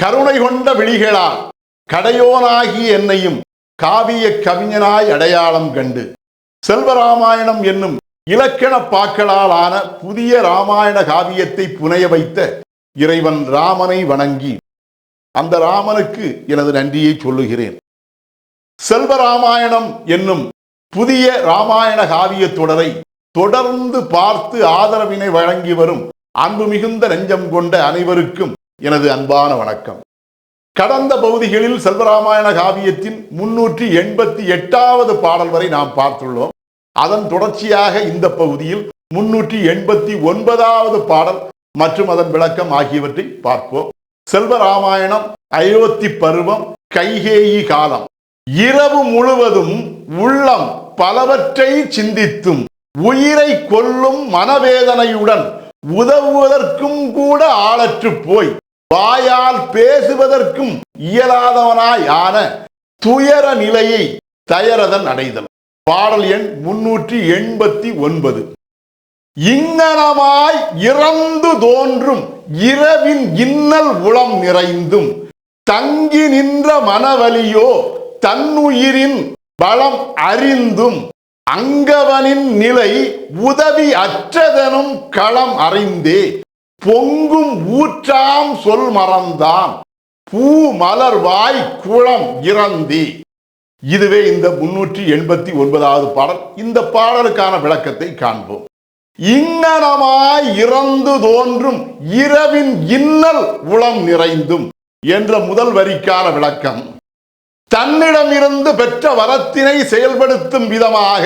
கருணை கொண்ட விழிகளால் கடையோனாகி என்னையும் காவிய கவிஞனாய் அடையாளம் கண்டு. செல்வராமாயணம் என்னும் இலக்கண பாக்களால் ஆன புதிய ராமாயண காவியத்தை புனைய வைத்த இறைவன் ராமனை வணங்கி அந்த ராமனுக்கு எனது நன்றியை சொல்லுகிறேன். செல்வராமாயணம் என்னும் புதிய ராமாயண காவிய தொடரை தொடர்ந்து பார்த்து ஆதரவினை வழங்கி வரும் அன்பு மிகுந்த நெஞ்சம் கொண்ட அனைவருக்கும் எனது அன்பான வணக்கம். கடந்த பகுதிகளில் செல்வராமாயண காவியத்தின் முன்னூற்றி எண்பத்தி எட்டாவது பாடல் வரை நாம் பார்த்துள்ளோம். அதன் தொடர்ச்சியாக இந்த பகுதியில் முன்னூற்றி எண்பத்தி ஒன்பதாவது பாடல் மற்றும் அதன் விளக்கம் ஆகியவற்றை பார்ப்போம். செல்வராமாயணம் அயோத்தி பருவம் கைகேயி காலம். இரவு முழுவதும் உள்ளம் பலவற்றை சிந்தித்தும் உயிரை கொல்லும் மனவேதனையுடன் உதவுவதற்கும் கூட ஆளற்று போய் வாயால் பேசுவதற்கும் இயலாதவனாய் ஆன துயர நிலையை தயரதன் அடைதல். பாடல் எண் முன்னூற்றி எண்பத்தி ஒன்பது. இங்கனமாய் இறந்து தோன்றும் இரவின் இன்னல் உளம் நிறைந்தும் தங்கி நின்ற மனவலியோ தன்னுயிரின் பலம் அறிந்தும் அங்கவனின் நிலை உதவி அற்றதனும் களம் அறிந்தே பொங்கும் ஊற்றாம் சொல் மறந்தான். பூ மலர்வாய் குளம் இறந்தி. இதுவே இந்த முன்னூற்றி எண்பத்தி ஒன்பதாவது பாடல். இந்த பாடலுக்கான விளக்கத்தை காண்போம். இங்கனமாய் இறந்து தோன்றும் இரவின் இன்னல் உளம் நிறைந்தும் என்ற முதல் வரிக்கான விளக்கம். தன்னிடமிருந்து பெற்ற வரத்தினை செயல்படுத்தும் விதமாக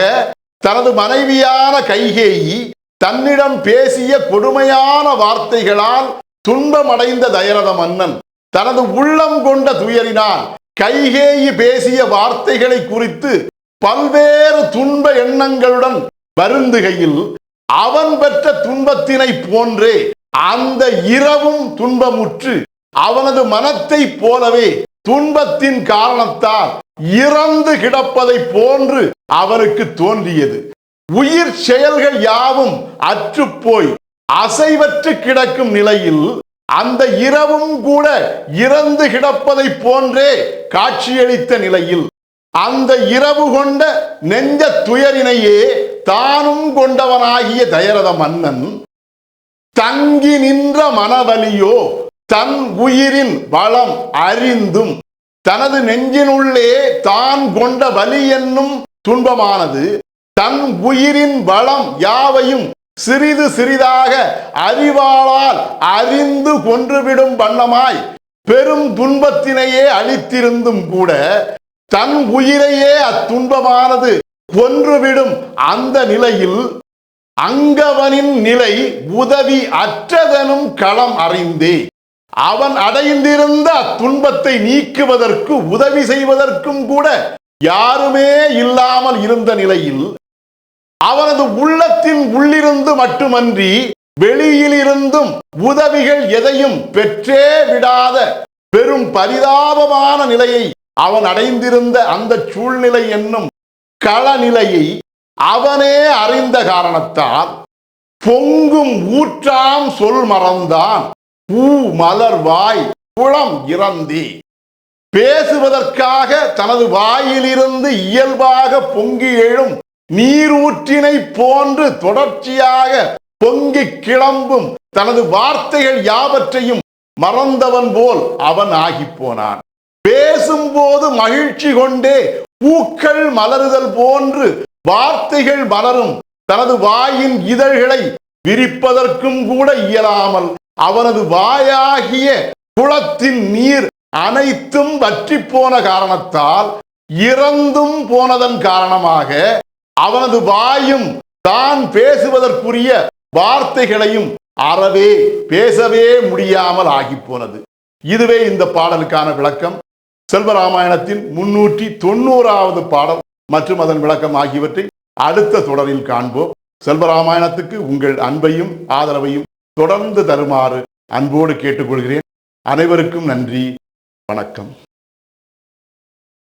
தனது மனைவியான கைகேயி தன்னிடம் பேசிய கொடுமையான வார்த்தைகளால் துன்பமடைந்த தயரத மன்னன் தனது உள்ளம் கொண்ட துயரினால் கைகேயி பேசிய வார்த்தைகளை குறித்து பல்வேறு துன்ப எண்ணங்களுடன் வருந்துகையில் அவன் பெற்ற துன்பத்தினை போன்றே அந்த இரவும் துன்பமுற்று அவனது மனத்தைப் போலவே துன்பத்தின் காரணத்தால் இறந்து கிடப்பதை போன்று அவனுக்கு தோன்றியது. உயிர் செயல்கள் யாவும் அற்றுப்போய் அசைவற்று கிடக்கும் நிலையில் அந்த இரவும் கூட இறந்து கிடப்பதை போன்றே காட்சியளித்த நிலையில் அந்த இரவு கொண்ட நெஞ்ச துயரினையே தானும் கொண்டவனாகிய தயரத மன்னன் தங்கி நின்ற மனவலியோ தன் உயிரின் வளம் அறிந்தும் தனது நெஞ்சினுள்ளே தான் கொண்ட வலி என்னும் துன்பமானது தன் உயிரின் வளம் யாவையும் சிறிது சிறிதாக அறிவாளால் அறிந்து கொன்றுவிடும் வண்ணமாய் பெரும் துன்பத்தினையே அளித்திருந்தும் கூட தன் உயிரையே அத்துன்பமானது கொன்றுவிடும் அந்த நிலையில் அங்கவனின் நிலை உதவி அற்றதனும் களம் அறிந்தே. அவன் அடைந்திருந்த அத்துன்பத்தை நீக்குவதற்கு உதவி செய்வதற்கும் கூட யாருமே இல்லாமல் இருந்த நிலையில் அவனது உள்ளத்தின் உள்ளிருந்து மட்டுமன்றி வெளியிலிருந்தும் உதவிகள் எதையும் பெற்றே விடாத பெரும் பரிதாபமான நிலையை அவன் அடைந்திருந்த அந்த சூழ்நிலை என்னும் களநிலையை அவனே அறிந்த காரணத்தால் பொங்கும் ஊற்றாம் சொல் மறந்தான். பூ மலர் வாய் குளம் இறந்தி. பேசுவதற்காக தனது வாயிலிருந்து இயல்பாக பொங்கி எழும் நீரூற்றினை போன்று தொடர்ச்சியாக பொங்கி கிளம்பும் தனது வார்த்தைகள் யாவற்றையும் மறந்தவன் போல் அவன் ஆகிப் போனான் பேசும்போது மகிழ்ச்சி கொண்டே பூக்கள் மலருதல் போன்று வார்த்தைகள் மலரும் தனது வாயின் இதழ்களை விரிப்பதற்கும் கூட இயலாமல் அவனது வாயாகிய குளத்தின் நீர் அனைத்தும் வற்றி போன காரணத்தால் இறந்தும் போனதன் காரணமாக அவனது வாயும் தான் பேசுவதற்குரிய வார்த்தைகளையும் அறவே பேசவே முடியாமல் ஆகி போனது இதுவே இந்த பாடலுக்கான விளக்கம். செல்வராமாயணத்தின் முன்னூற்றி தொண்ணூறாவது பாடல் மற்றும் அதன் விளக்கம் ஆகியவற்றை அடுத்த தொடரில் காண்போம். செல்வராமாயணத்துக்கு உங்கள் அன்பையும் ஆதரவையும் தொடர்ந்து தருமாறு அன்போடு கேட்டுக்கொள்கிறேன். அனைவருக்கும் நன்றி. வணக்கம்.